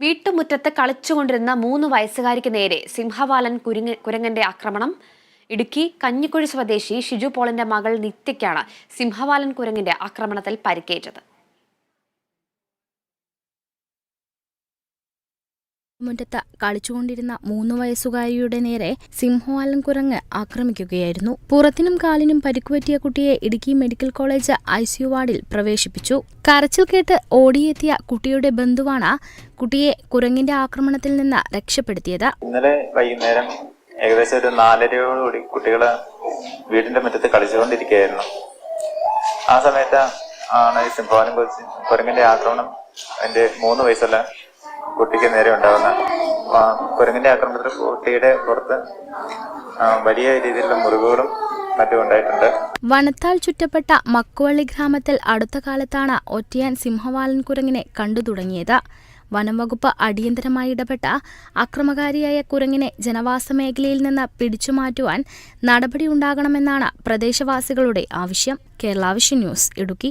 വീട്ടുമുറ്റത്ത് കളിച്ചുകൊണ്ടിരുന്ന മൂന്ന് വയസ്സുകാരിക്ക് നേരെ സിംഹവാലൻ കുരുങ്ങ കുരങ്ങന്റെ ആക്രമണം. ഇടുക്കി കഞ്ഞിക്കുഴി സ്വദേശി ഷിജു പോളിന്റെ മകൾ നിത്യയ്ക്കാണ് സിംഹവാലൻ കുരങ്ങിന്റെ ആക്രമണത്തിൽ പരിക്കേറ്റത്. മുറ്റത്ത് കളിച്ചുകൊണ്ടിരുന്ന മൂന്ന് വയസ്സുകാരിയുടെ നേരെ സിംഹവാലൻ കുരങ്ങ് ആക്രമിക്കുകയായിരുന്നു. പുറത്തിനും കാലിനും പരിക്കുപറ്റിയ കുട്ടിയെ ഇടുക്കി മെഡിക്കൽ കോളേജ് ഐസിയു വാർഡിൽ പ്രവേശിപ്പിച്ചു. കരച്ചിൽ കേട്ട് ഓടിയെത്തിയ കുട്ടിയുടെ ബന്ധുവാണ് കുട്ടിയെ കുരങ്ങിന്റെ ആക്രമണത്തിൽ നിന്ന് രക്ഷപ്പെടുത്തിയത്. ഇന്നലെ വൈകുന്നേരം ഏകദേശം ഒരു നാലരയോടുകൂടി കുട്ടികൾ വീടിന്റെ മുറ്റത്ത് കളിച്ചുകൊണ്ടിരിക്കുകയായിരുന്നു. ആ സമയത്ത് ആണ് ഈ കുരങ്ങിന്റെ ആക്രമണം എന്റെ മൂന്ന് വയസ്സുള്ള കുട്ടിക്ക് നേരെ ഉണ്ടാകുന്ന കുരങ്ങിന്റെ ആക്രമണത്തിൽ കുട്ടിയുടെ പുറത്ത് വലിയ രീതിയിലുള്ള മുറിവുകളും വനത്താൽ ചുറ്റപ്പെട്ട മക്കുവള്ളി ഗ്രാമത്തിൽ അടുത്ത കാലത്താണ് ഒറ്റയാൻ സിംഹവാലൻ കുരങ്ങിനെ കണ്ടു തുടങ്ങിയത്. വനംവകുപ്പ് അടിയന്തരമായി ഇടപെട്ട അക്രമകാരിയായ കുരങ്ങിനെ ജനവാസ മേഖലയിൽ നിന്ന് പിടിച്ചുമാറ്റുവാൻ നടപടിയുണ്ടാകണമെന്നാണ് പ്രദേശവാസികളുടെ ആവശ്യം. കേരളാവശ്യ ന്യൂസ് ഇടുക്കി.